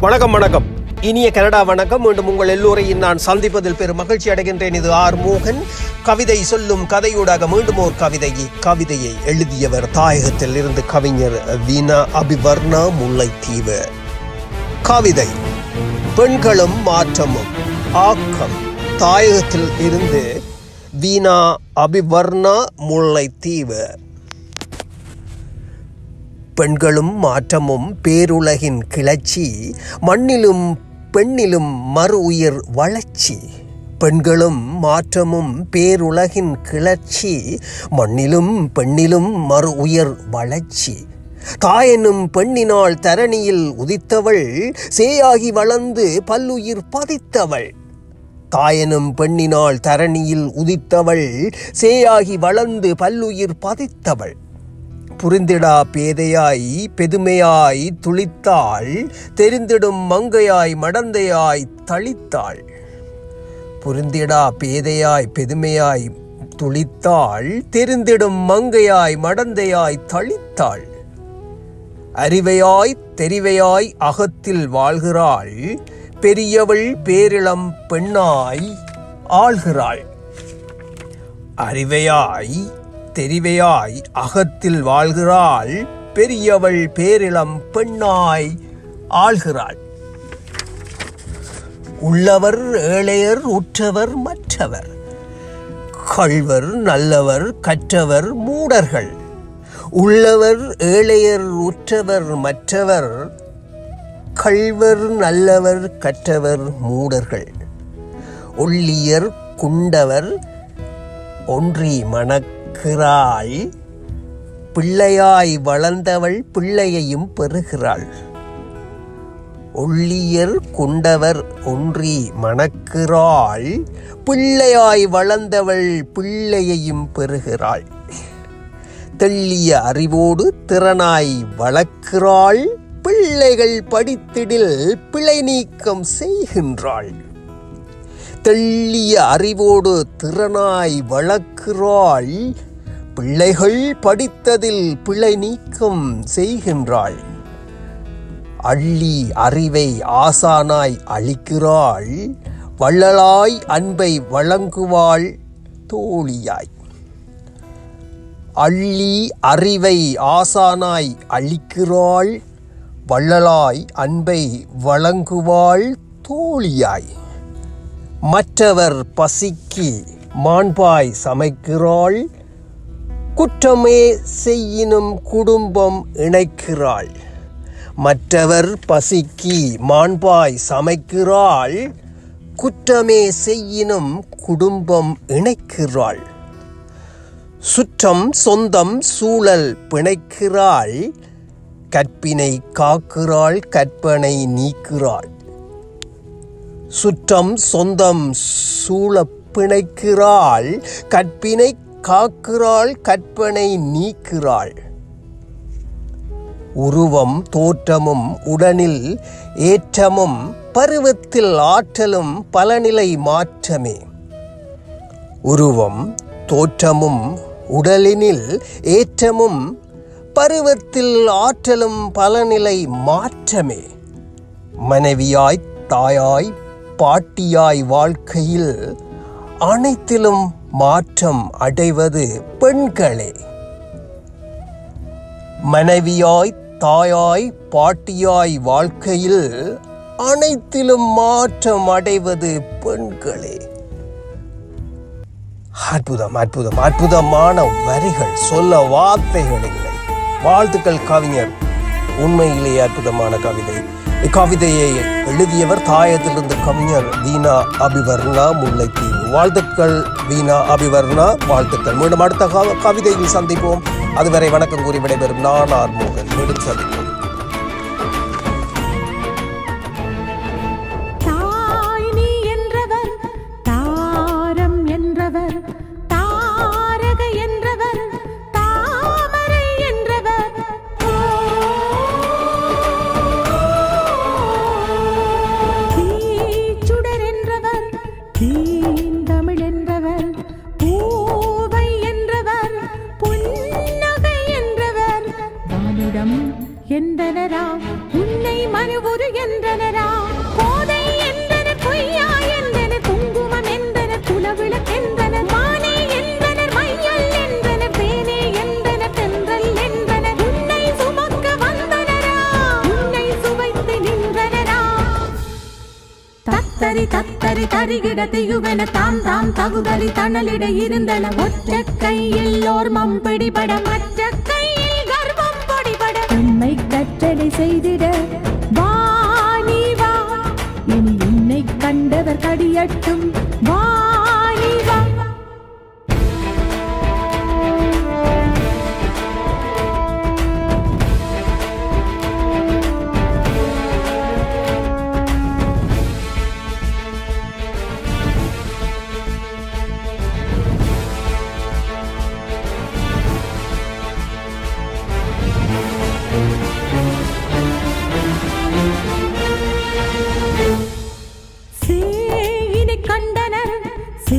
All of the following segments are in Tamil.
வணக்கம் வணக்கம். இனிய கனடா வணக்கம். மீண்டும் உங்கள் எல்லோரையும் நான் சந்திப்பதில் பெரும் மகிழ்ச்சி அடைகின்றேன். இது ஆர் மோகன். கவிதை சொல்லும் கதையூடாக மீண்டும் ஒரு கவிதை. கவிதையை எழுதியவர் தாயகத்தில் இருந்து கவிஞர் வீணா அபிவர்ணா முல்லைத்தீவு. கவிதை பெண்களும் மாற்றமும் ஆக்கம். தாயகத்தில் இருந்து வீணா அபிவர்ணா முல்லைத்தீவு. பெண்களும் மாற்றமும் பேருலகின் கிளர்ச்சி மண்ணிலும் பெண்ணிலும் மறு உயிர் வளர்ச்சி. பெண்களும் மாற்றமும் பேருலகின் கிளர்ச்சி மண்ணிலும் பெண்ணிலும் மறு உயர் வளர்ச்சி. தாயெனும் பெண்ணினால் தரணியில் உதித்தவள் சேயாகி வளர்ந்து பல்லுயிர் பதித்தவள். தாயெனும் பெண்ணினால் தரணியில் உதித்தவள் சேயாகி வளர்ந்து பல்லுயிர் பதித்தவள். புரிந்திடா பேதையாய் பெதுமையாய் துளித்தாள் தெரிந்திடும் மங்கையாய் மடந்தையாய் தளித்தாள். புரிந்திடா பேதையாய் பெதுமையாய் துளித்தாள் தெரிந்திடும் மங்கையாய் மடந்தையாய் தளித்தாள். அறிவையாய் தெரிவையாய் அகத்தில் வாழ்கிறாள் பெரியவள் பேரிளம் பெண்ணாய் ஆள்கிறாள். அறிவையாய் தெரிவையாய் அகத்தில் வாழ்கிறாள் பெரியவள் பேரிளம் பெண்ணாய் ஆள்கிறாள். உள்ளவர் ஏழையர் உற்றவர் மற்றவர் கள்வர் நல்லவர் கற்றவர் மூடர்கள். உள்ளவர் ஏழையர் உற்றவர் மற்றவர் கள்வர் நல்லவர் கற்றவர் மூடர்கள். ஒள்ளியர் குண்டவர் ஒன்றி பெறுகிறாள் பிள்ளையாய் வளர்ந்தவள் பிள்ளையையும் பெறுகிறாள். ஒள்ளியர் கொண்டவர் ஒன்றி மணக்கிறாள். பிள்ளையாய் வளர்ந்தவள் பிள்ளையையும் பெறுகிறாள். தெள்ளிய அறிவோடு திறனாய் வளர்க்கிறாள். பிள்ளைகள் படித்திடில் பிழை நீக்கம் செய்கின்றாள். தெள்ளிய அறிவோடு திறனாய் வளர்க்கிறாள். பிள்ளைகள் படித்ததில் பிழை நீக்கம் செய்கின்றாள். அள்ளி அறிவை ஆசானாய் அளிக்கிறாள். வள்ளலாய் அன்பை வழங்குவாள் தோழியாய். அள்ளி அறிவை ஆசானாய் அளிக்கிறாள். வள்ளலாய் அன்பை வழங்குவாள் தோழியாய். மற்றவர் பசிக்கு மாண்பாய் சமைக்கிறாள். குற்றமே செய்யினும் குடும்பம் இணைக்கிறாள். மற்றவர் பசிக்கு மாண்பாய் சமைக்கிறாள். குற்றமே செய்யினும் குடும்பம் இணைக்கிறாள். சுற்றம் சொந்தம் சூழல் பிணைக்கிறாள். கற்பினை காக்கிறாள் கற்பனை நீக்கிறாள். சுற்றம் சொந்தம் சூழ பிணைக்கிறாள். கற்பினை காக்கிறாள் கற்பனை நீக்கிறாள். உருவம் தோற்றமும் உடனில் ஏற்றமும் பருவத்தில் ஆற்றலும் பலநிலை மாற்றமே. உருவம் தோற்றமும் உடலினில் ஏற்றமும் பருவத்தில் ஆற்றலும் பலநிலை மாற்றமே. மனைவியாய் தாயாய் பாட்டியாய் வாழ்க்கையில் அனைத்திலும் மாற்றம் அடைவது பெண்களே. மனைவியாய் தாயாய் பாட்டியாய் வாழ்க்கையில் அனைத்திலும் மாற்றம் அடைவது பெண்களே. அற்புதம் அற்புதம் அற்புதமான வரிகள் சொல்ல வார்த்தைகள் இல்லை. வாழ்த்துக்கள் கவிஞர். உண்மையிலேயே அற்புதமான கவிதை. இக்கவிதையை எழுதியவர் தாயத்திலிருந்து கவிஞர் தீனா அபிவர்ணா முல்லைத்தீவு. வாழ்த்துக்கள் வீணா அபிவர்ணா. வாழ்த்துக்கள். மீண்டும் அடுத்த கவிதையில் சந்திப்போம். அதுவரை வணக்கம் கூறி விடைபெறும் நான் ஆர்மோகன் மீண்டும் சந்திப்போம். என்றவர் உன்னை என்றவர் வானிடம் என்றனரா போதை என்றனர் பொய்யா என்றனர் குங்குமம் என்றனர் குலவிளக்கென்றனர் மானே என்றனர் மையல் என்றனர் பேனே என்றனர் தென்றல் என்றனர் உன்னை சுமக்க வந்தனரா உன்னை சுவைத்து நின்றனரா தத்தரி தத்தரி தரிகிட தெய்யுவன தாம் தாம் தகுதரி தணலிட இருந்தன. ஒற்ற கையில் ஓர்மம் பிடிபட மற்ற கையில் உண்மை கற்றடை செய்திட. வா நீ வா. இனி உன்னை கண்டவர் கடியட்டும். கண்டனர். சீ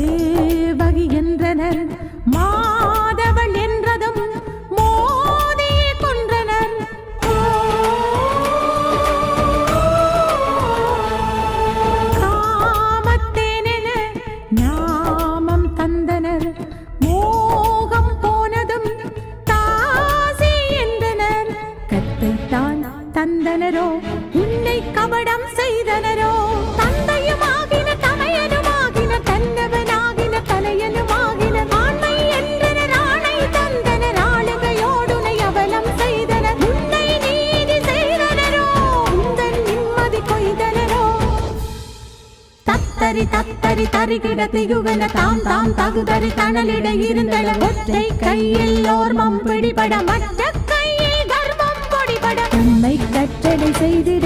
தத்தரி தத்தரி தரிகிட திகுவன தாம் தாம் தகுதறி தணலிட இருந்தன ஒற்றை கையில் ஓர்மம் பிடிபட மற்ற கையில் கர்வம் பொடிபட. உண்மை கற்றடை செய்திட